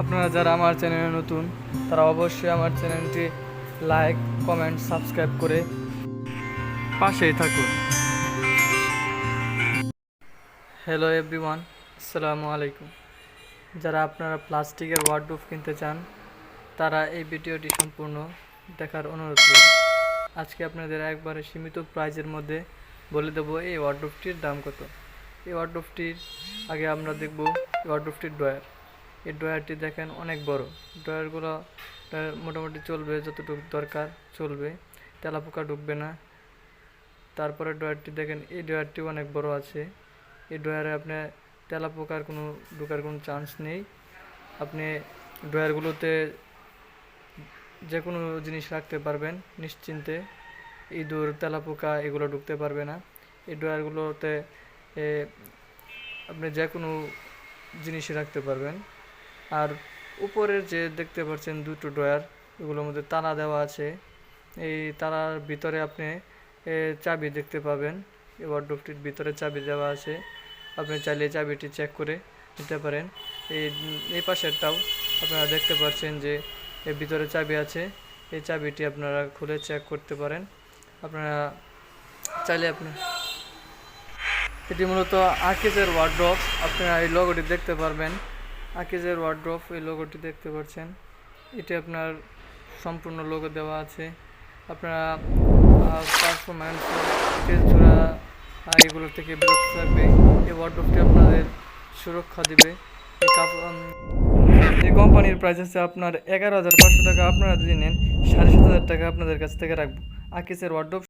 আপনারা যারা আমার চ্যানেলে নতুন, তারা অবশ্যই আমার চ্যানেলটি লাইক, কমেন্ট, সাবস্ক্রাইব করে পাশেই থাকুন। হ্যালো এভরিওয়ান আসসালামু আলাইকুম। যারা আপনারা প্লাস্টিকের ওয়ার্ডরোব কিনতে চান, তারা এই ভিডিওটি সম্পূর্ণ দেখার অনুরোধ করি আজকে আপনাদের একবারে সীমিত প্রাইজের মধ্যে বলে দেবো এই ওয়ার্ডরোবটির দাম কত। এই ওয়ার্ডরোবটির আগে আমরা দেখব ওয়ার্ডরোবটির ড্রয়ার এই ড্রয়ারটি দেখেন অনেক বড়। ড্রয়ারগুলো মোটামুটি চলবে যতটুকু দরকার চলবে, তেলাপোকা ঢুকবে না। তারপরে ড্রয়ারটি দেখেন, এই ড্রয়ারটি অনেক বড় আছে। এই ড্রয়ারে আপনি তেলাপোকার কোনো, ঢোকার কোনো চান্স নেই। আপনি ড্রয়ারগুলোতে যে কোনো জিনিস রাখতে পারবেন নিশ্চিন্তে। ইঁদুর, তেলাপোকা এগুলো ঢুকতে পারবে না। এই ড্রয়ারগুলোতে আপনি যে কোনো জিনিস রাখতে পারবেন। আর উপরের যে দেখতে পাচ্ছেন দুটো ড্রয়ার, এগুলোর মধ্যে তালা দেওয়া আছে। এই তালার ভিতরে আপনি চাবি দেখতে পাবেন। এই ওয়ার্ডরোবটির ভিতরে চাবি দেওয়া আছে। আপনি চাইলে চাবিটি চেক করে নিতে পারেন। এই এই পাশেরটাও আপনারা দেখতে পাচ্ছেন যে, এর ভিতরে চাবি আছে। এই চাবিটি আপনারা খুলে চেক করতে পারেন। আপনারা চাইলে আপনি, এটি মূলত আকিজের ওয়ার্ড্রপ আপনারা এই লোগোটি দেখতে পারবেন। আকিজের ওয়ার্ড্রপ এই লোগোটি দেখতে পাচ্ছেন। এটি আপনার সম্পূর্ণ লোগো দেওয়া আছে। আপনারা পারফরম্যান্স তেলচূড়া এগুলো থেকে বিরত থাকবে। এই ওয়ার্ড্রপটি আপনাদের সুরক্ষা দেবে। এই কোম্পানির প্রাইস আছে আপনার এগারো হাজার পাঁচশো টাকা। আপনারা যদি নেন, সাড়ে সাত হাজার টাকা আপনাদের কাছ থেকে রাখব। আকিসের ওয়ার্ড্রপ